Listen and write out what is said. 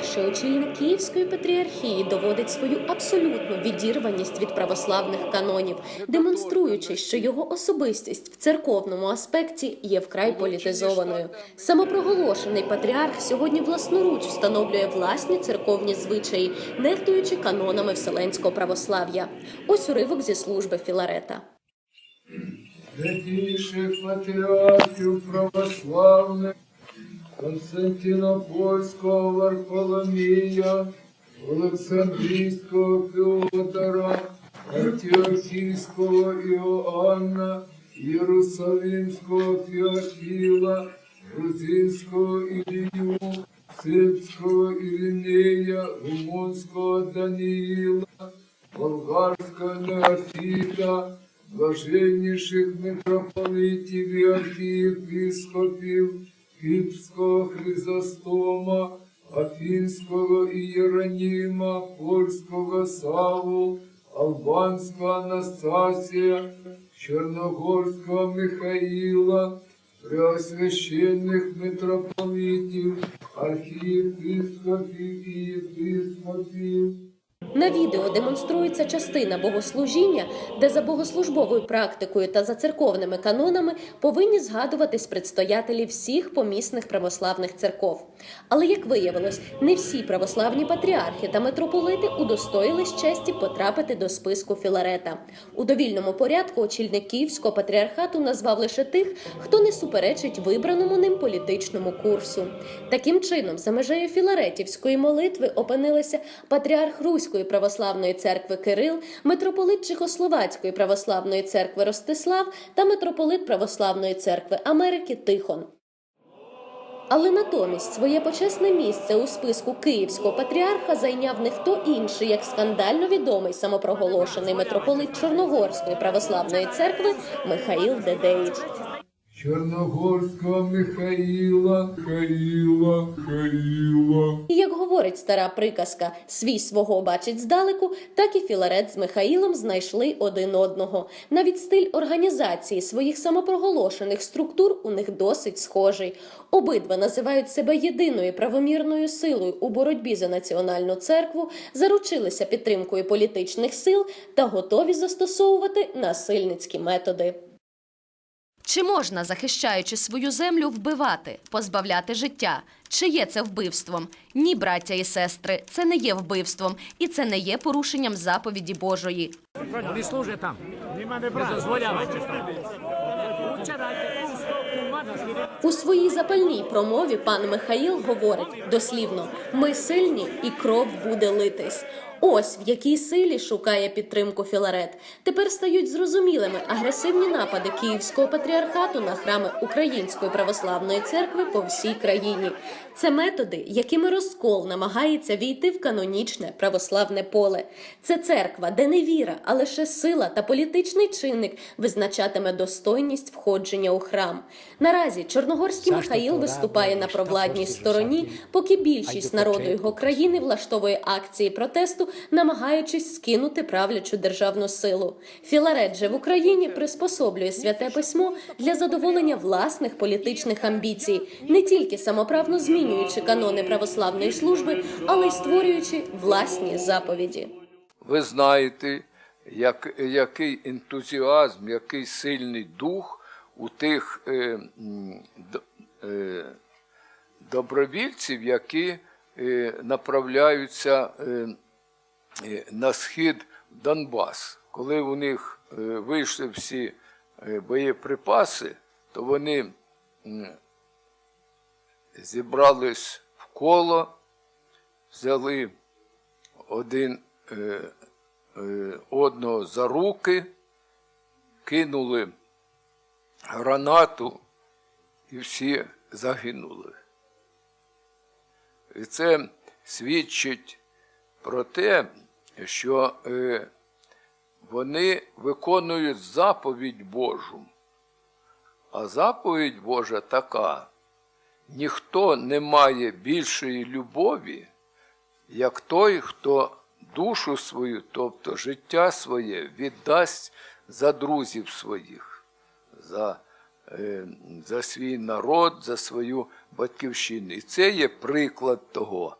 Вперше очільник Київської патріархії доводить свою абсолютну відірваність від православних канонів, демонструючи, що його особистість в церковному аспекті є вкрай політизованою. Самопроголошений патріарх сьогодні власноруч встановлює власні церковні звичаї, нехтуючи канонами вселенського православ'я. Ось уривок зі служби Філарета. святейших патріархів православних, Константинопольського Варфоломія, Олександрійського Феодора, Антіохійського Іоанна, Єрусалимського Феофіла, Грузинського Ілію, Сибського Іринея, Румунського Даниїла, болгарського Неофіта, блаженніших митрополитів і архієпископів, Кіпського Хризостома, Афінського Ієроніма, Польського Саву, Албанського Анастасія, Чорногорського Михаїла, преосвященних митрополитів, архієпископів і єпископів. На відео демонструється частина богослужіння, де за богослужбовою практикою та за церковними канонами повинні згадуватись предстоятелі всіх помісних православних церков. Але як виявилось, не всі православні патріархи та митрополити удостоїлись честі потрапити до списку Філарета. У довільному порядку очільник Київського патріархату назвав лише тих, хто не суперечить вибраному ним політичному курсу. Таким чином, за межею філаретівської молитви опинилися патріарх Руської православної церкви Кирил, митрополит Чехословацької православної церкви Ростислав та митрополит Православної церкви Америки Тихон. Але натомість своє почесне місце у списку київського патріарха зайняв не хто інший, як скандально відомий самопроголошений митрополит Чорногорської православної церкви Михаїл Дедеїч. Чорногорського Михаїла, Михаїла, Михаїла. І як говорить стара приказка, свій свого бачить здалеку, так і Філарет з Михаїлом знайшли один одного. Навіть стиль організації своїх самопроголошених структур у них досить схожий. Обидва називають себе єдиною правомірною силою у боротьбі за національну церкву, заручилися підтримкою політичних сил та готові застосовувати насильницькі методи. Чи можна, захищаючи свою землю, вбивати, позбавляти життя? Чи є це вбивством? Ні, браття і сестри, це не є вбивством, і це не є порушенням заповіді Божої. Вони служать там. Не дозволяють. У своїй запальній промові пан Михаїл говорить дослівно: ми сильні і кров буде литись. Ось в якій силі шукає підтримку Філарет. Тепер стають зрозумілими агресивні напади Київського патріархату на храми Української православної церкви по всій країні. Це методи, якими розкол намагається війти в канонічне православне поле. Це церква, де не віра, а лише сила та політичний чинник визначатиме достойність входження у храм. Наразі Чорногорський Михаїл виступає на провладній стороні, поки більшість народу його країни влаштовує акції протесту, намагаючись скинути правлячу державну силу. Філарет же в Україні приспособлює святе письмо для задоволення власних політичних амбіцій, не тільки самоправно змінюючи канони православної служби, але й створюючи власні заповіді. Ви знаєте, як, який ентузіазм, який сильний дух у тих е, е, добровільців, які е, направляються е, е, на схід Донбас. Коли у них е, вийшли всі е, боєприпаси, то вони м, зібрались в коло, взяли один е, е, одного за руки, кинули гранату і всі загинули. І це свідчить про те, що е, вони виконують заповідь Божу. А заповідь Божа така: ніхто не має більшої любові, як той, хто душу свою, тобто життя своє, віддасть за друзів своїх, за е, за свій народ, за свою батьківщину. І це є приклад того.